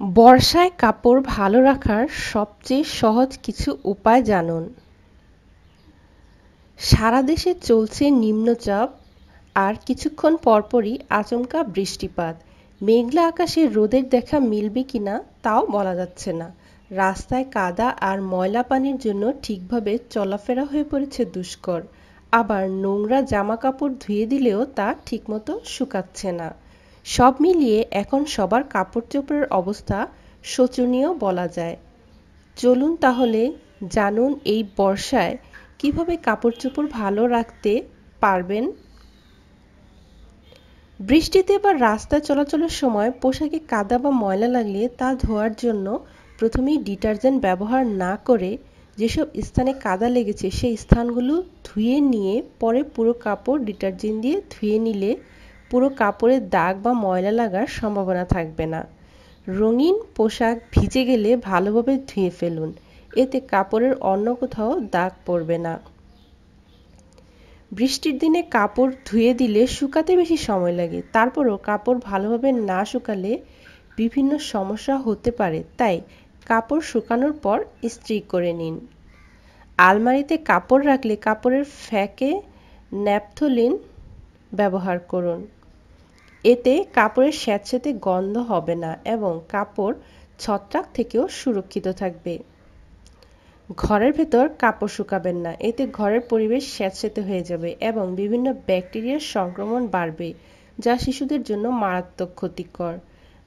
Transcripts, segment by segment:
বর্ষায় কাপড় ভালো রাখার সবচেয়ে সহজ কিছু উপায় জানুন। সারা দেশে চলছে নিম্নচাপ, আর কিছুক্ষণ পরপরই আচমকা বৃষ্টিপাত। মেঘলা আকাশে রোদের দেখা মিলবে কিনা তাও বলা যাচ্ছে না। রাস্তায় কাদা আর ময়লা পানির জন্য ঠিকভাবে চলাফেরা হয়ে পড়েছে দুষ্কর। আবার নোংরা জামা কাপড় ধুয়ে দিলেও তা ঠিকমতো শুকাচ্ছে না। সব মিলিয়ে এখন সবার কাপড় চোপড়ের অবস্থা শোচনীয় বলা যায়। চলুন তাহলে জানুন এই বর্ষায় কীভাবে কাপড় চোপড় ভালো রাখতে পারবেন? বৃষ্টিতে বা রাস্তায় চলাচলের সময় পোশাকে কাদা বা ময়লা লাগলে তা ধোয়ার জন্য প্রথমেই ডিটারজেন্ট ব্যবহার না করে যেসব স্থানে কাদা লেগেছে সেই স্থানগুলো ধুয়ে নিয়ে পরে পুরো কাপড় ডিটারজেন্ট দিয়ে ধুয়ে নিলে পুরো কাপড়ে দাগ বা ময়লা লাগার সম্ভাবনা থাকবে না। রঙিন পোশাক ভিজে গেলে ভালোভাবে ধুয়ে ফেলুন। এতে কাপড়ের অন্য কোথাও দাগ পড়বে না। বৃষ্টির দিনে কাপড় ধুয়ে দিলে শুকাতে বেশি সময় লাগে। তারপরও কাপড় ভালোভাবে না শুকালে বিভিন্ন সমস্যা হতে পারে। তাই কাপড় শুকানোর পর ইস্ত্রি করে নিন। আলমারিতে কাপড় রাখলে কাপড়ের ফ্যাকে ন্যাপথলিন ব্যবহার করুন। এতে কাপড়ের স্যাঁতস্যাঁতে গন্ধ হবে না এবং কাপড় ছত্রাক থেকেও সুরক্ষিত থাকবে। ঘরের ভেতর কাপড় শুকাবেন না, এতে ঘরের পরিবেশ স্যাঁতস্যাঁতে হয়ে যাবে এবং বিভিন্ন ব্যাকটেরিয়ার সংক্রমণ বাড়বে, যা শিশুদের জন্য মারাত্মক ক্ষতিকর।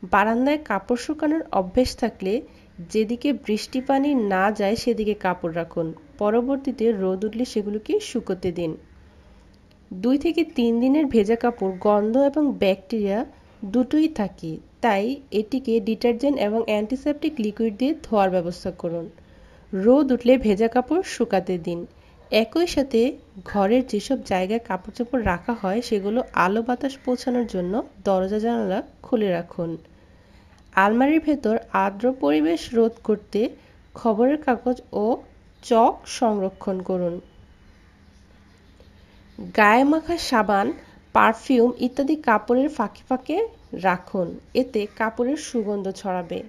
বারান্দায় কাপড় শুকানোর অভ্যেস থাকলে যেদিকে বৃষ্টি পানি না যায় সেদিকে কাপড় রাখুন। পরবর্তীতে রোদ উঠলে সেগুলোকে শুকোতে দিন। দুই থেকে তিন দিনের ভেজা কাপড়, গন্ধ এবং ব্যাকটেরিয়া দুটোই থাকে। তাই এটিকে ডিটারজেন্ট এবং অ্যান্টিসেপটিক লিকুইড দিয়ে ধোয়ার ব্যবস্থা করুন। রোদ উঠলে ভেজা কাপড় শুকাতে দিন। একই সাথে ঘরের যেসব জায়গায় কাপড় চোপড় রাখা হয়, সেগুলো আলো বাতাস পৌঁছানোর জন্য দরজা জানালা খুলে রাখুন। আলমারির ভেতর আর্দ্র পরিবেশ রোধ করতে খবরের কাগজ ও চক সংরক্ষণ করুন। গায়ে মাখা সাবান পারফিউম ইত্যাদি কাপড়ের ফাঁকে ফাঁকে রাখুন। এতে কাপড়ের সুগন্ধ ছড়াবে।